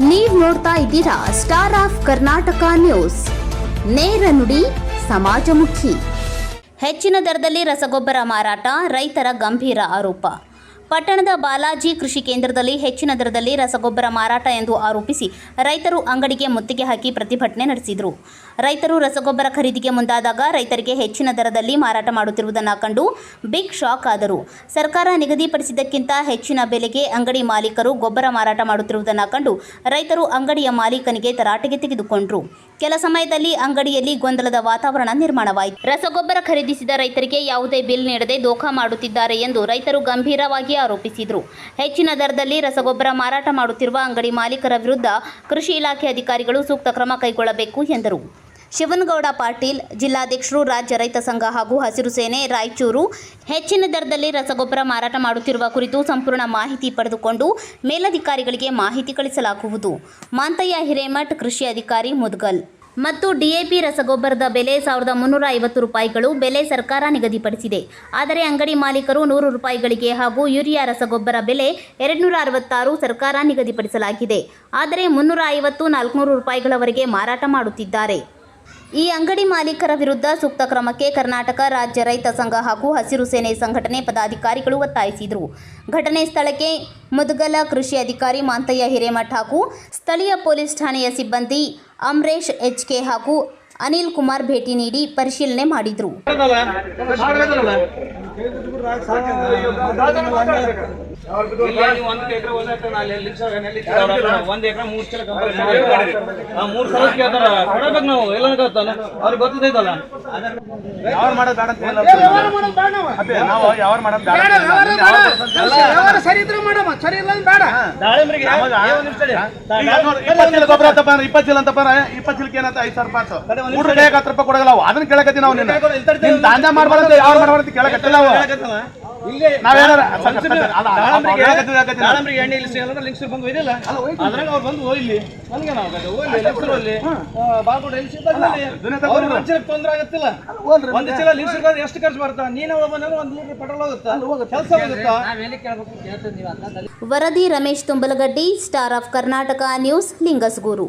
ನೀವು ನೋಡ್ತಾ ಇದ್ದೀರಾ ಸ್ಟಾರ್ ಆಫ್ ಕರ್ನಾಟಕ ನ್ಯೂಸ್ ನೇರ ನುಡಿ, ಸಮಾಜಮುಖಿ. ಹೆಚ್ಚಿನ ದರದಲ್ಲಿ ರಸಗೊಬ್ಬರ ಮಾರಾಟ, ರೈತರ ಗಂಭೀರ ಆರೋಪ. ಪಟ್ಟಣದ ಬಾಲಾಜಿ ಕೃಷಿ ಕೇಂದ್ರದಲ್ಲಿ ಹೆಚ್ಚಿನ ದರದಲ್ಲಿ ರಸಗೊಬ್ಬರ ಮಾರಾಟ ಎಂದು ಆರೋಪಿಸಿ ರೈತರು ಅಂಗಡಿಗೆ ಮುತ್ತಿಗೆ ಹಾಕಿ ಪ್ರತಿಭಟನೆ ನಡೆಸಿದರು. ರೈತರು ರಸಗೊಬ್ಬರ ಖರೀದಿಗೆ ಮುಂದಾದಾಗ ರೈತರಿಗೆ ಹೆಚ್ಚಿನ ದರದಲ್ಲಿ ಮಾರಾಟ ಮಾಡುತ್ತಿರುವುದನ್ನು ಕಂಡು ಬಿಗ್ ಶಾಕ್ ಆದರು. ಸರ್ಕಾರ ನಿಗದಿಪಡಿಸಿದ್ದಕ್ಕಿಂತ ಹೆಚ್ಚಿನ ಬೆಲೆಗೆ ಅಂಗಡಿ ಮಾಲೀಕರು ಗೊಬ್ಬರ ಮಾರಾಟ ಮಾಡುತ್ತಿರುವುದನ್ನು ಕಂಡು ರೈತರು ಅಂಗಡಿಯ ಮಾಲೀಕನಿಗೆ ತರಾಟೆಗೆ ತೆಗೆದುಕೊಂಡರು. ಕೆಲ ಸಮಯದಲ್ಲಿ ಅಂಗಡಿಯಲ್ಲಿ ಗೊಂದಲದ ವಾತಾವರಣ ನಿರ್ಮಾಣವಾಯಿತು. ರಸಗೊಬ್ಬರ ಖರೀದಿಸಿದ ರೈತರಿಗೆ ಯಾವುದೇ ಬಿಲ್ ನೀಡದೆ ದೋಖ ಮಾಡುತ್ತಿದ್ದಾರೆ ಎಂದು ರೈತರು ಗಂಭೀರವಾಗಿ ಆರೋಪಿಸಿದರು. ಹೆಚ್ಚಿನ ದರದಲ್ಲಿ ರಸಗೊಬ್ಬರ ಮಾರಾಟ ಮಾಡುತ್ತಿರುವ ಅಂಗಡಿ ಮಾಲೀಕರ ವಿರುದ್ಧ ಕೃಷಿ ಇಲಾಖೆ ಅಧಿಕಾರಿಗಳು ಸೂಕ್ತ ಕ್ರಮ ಕೈಗೊಳ್ಳಬೇಕು ಎಂದರು. ಶಿವನಗೌಡ ಪಾಟೀಲ್, ಜಿಲ್ಲಾಧ್ಯಕ್ಷರು, ರಾಜ್ಯ ರೈತ ಸಂಘ ಹಾಗೂ ಹಸಿರು ಸೇನೆ, ರಾಯಚೂರು ಹೆಚ್ಚಿನ ದರದಲ್ಲಿ ರಸಗೊಬ್ಬರ ಮಾರಾಟ ಮಾಡುತ್ತಿರುವ ಕುರಿತು ಸಂಪೂರ್ಣ ಮಾಹಿತಿ ಪಡೆದುಕೊಂಡು ಮೇಲಧಿಕಾರಿಗಳಿಗೆ ಮಾಹಿತಿ ಕಳಿಸಲಾಗುವುದು. ಮಾಂತಯ್ಯ ಹಿರೇಮಠ್ ಕೃಷಿ ಅಧಿಕಾರಿ ಮುದ್ಗಲ್. ಮತ್ತು ಡಿಎಪಿ ರಸಗೊಬ್ಬರದ ಬೆಲೆ ಸಾವಿರದ ಮುನ್ನೂರ ಐವತ್ತು ರೂಪಾಯಿಗಳು ಬೆಲೆ ಸರ್ಕಾರ ನಿಗದಿಪಡಿಸಿದೆ. ಆದರೆ ಅಂಗಡಿ ಮಾಲೀಕರು ನೂರು ರೂಪಾಯಿಗಳಿಗೆ ಹಾಗೂ ಯೂರಿಯಾ ರಸಗೊಬ್ಬರ ಬೆಲೆ ಎರಡುನೂರ ಅರವತ್ತಾರು ಸರ್ಕಾರ ನಿಗದಿಪಡಿಸಲಾಗಿದೆ. ಆದರೆ ಮುನ್ನೂರ ಐವತ್ತು ನಾಲ್ಕುನೂರು ರೂಪಾಯಿಗಳವರೆಗೆ ಮಾರಾಟ ಮಾಡುತ್ತಿದ್ದಾರೆ. ಈ ಅಂಗಡಿ ಮಾಲೀಕರ ವಿರುದ್ಧ ಸೂಕ್ತ ಕ್ರಮಕ್ಕೆ ಕರ್ನಾಟಕ ರಾಜ್ಯ ರೈತ ಸಂಘ ಹಾಗೂ ಹಸಿರು ಸೇನೆ ಸಂಘಟನೆ ಪದಾಧಿಕಾರಿಗಳು ಒತ್ತಾಯಿಸಿದರು. ಘಟನೆ ಸ್ಥಳಕ್ಕೆ ಮುದ್ಗಲ ಕೃಷಿ ಅಧಿಕಾರಿ ಮಾಂತಯ್ಯ ಹಿರೇಮಠ ಹಾಗೂ ಸ್ಥಳೀಯ ಪೊಲೀಸ್ ಠಾಣೆಯ ಸಿಬ್ಬಂದಿ ಅಮ್ರೇಶ್ ಎಚ್ಕೆ ಹಾಗೂ ಅನಿಲ್ ಕುಮಾರ್ ಭೇಟಿ ನೀಡಿ ಪರಿಶೀಲನೆ ಮಾಡಿದರು. ಒಂದ್ ಎಕರೆ? ಒಂದ್ ಎಕರೆ ಮೂರ್ ಸಲ ಕಂಪನಿ ಮಾಡ್ತಾರೆ. ಆ ಮೂರ್ ಸಲ ಕೇಳ್ತಾರ ಕೊಡಬೇಕು ನಾವು ಎಲ್ಲ ಗೊತ್ತಾನ ಅವ್ರಿಗೆ ಗೊತ್ತಿದ್ದೈತಲ್ಲ ಯಾವಾಗ ಮಾಡೋದು ಬೇಡ ಅಂತ ಹೇಳಿಲ್ಲ. ಅದೇ ನಾವು ಯಾವಾಗ ಮಾಡೋದು ಬೇಡ ಅಂತ ಹೇಳಿಲ್ಲ. ವ್ಯವಹಾರ ಸರಿ ಇದ್ರೆ ಮಾಡಮ್ಮ ಸರಿ ಇಲ್ಲ ಬೇಡ ದಾಳಿಂಬ್ರಿಗೆ ಇಪ್ಪತ್ತು ಚೀಲ ಗೊಬ್ಬರ ಅಂತಪ್ಪ ಇಪ್ಪತ್ತು ಚೀಲ ಅಂತಪ್ಪ ಅಂದ್ರೆ ಇಪ್ಪತ್ತು ಚೀಲಕ್ಕೆ ಏನಂತ ಐದು ಸಾವಿರ ರೂಪಾಯಿ. ಮೂರು ರೂಪಾಯಿ ಹತ್ತು ರೂಪಾಯಿ ಕೊಡಗಲ್ಲ. ಅದನ್ನ ಕೇಳಕತ್ತಿ ನಾವು ನಿನ್ನ ನಿನ್ ದಾಂಧ ಮಾಡ್ಬಾರ್ದು ಯಾವ ಮಾಡ್ಬಾರ್ದು ಕೇಳಕತ್ತಿಲ್ಲ ನಾವು ಹೇಳಕತ್ತವ? ಇಲ್ಲೇ ನಾವೇನಾರ ಫಂಕ್ಷನ್ ಅಲ್ಲ, ಅಲ್ಲ, ಅಲ್ಲ, ದಾಳಿಂಬ್ರಿಗೆ ಹೇಳಕತ್ತೀವಿ, ಹೇಳಕತ್ತೀವಿ ನಾವು. ದಾಳಿಂಬ್ರಿಗೆ ಎಣ್ಣೆ ಇಲ್ಲಿ ಸಿಗಲ್ಲ ಲಿಂಕ್ಸ್ ಬಂದು ಒಯ್ದಿಲ್ಲ ಅದ್ರಾಗ ಅವ್ರು ಬಂದು ಹೋಗ್ಲಿ ನನಗೆ ನಾವು ಹೋಗ್ಲಿ ಲಿಂಕ್ಸ್ ಹೋಗ್ಲಿ ಬಾಲ್ಕೋಟ್ ಎಲ್ಲಿ ಸಿಗ್ತದೆ ಇದನ್ನೇ ಅವ್ರಿಗೆ ತಗೊಂಡ್ರು. ಒಂದ್ ಚೀಲಕ್ಕೆ ಆಗತ್ತಿಲ್ಲ. ಹೋಗ್ಲಿ ಒಂದು ಚೀಲ ಲಿಂಕ್ಸ್ ಎಷ್ಟು ಖರ್ಚು ಬರ್ತಾ ನೀನೇ ಬಂದ್ರೆ ಒಂದು ಲೀಟರ್ ಪೆಟ್ರೋಲ್ ಹೋಗುತ್ತಾ? ಕೆಲಸ ಹೋಗುತ್ತಾ? ವರದಿ Ramesh Tumbalagaddi star of Karnataka news Lingasugur.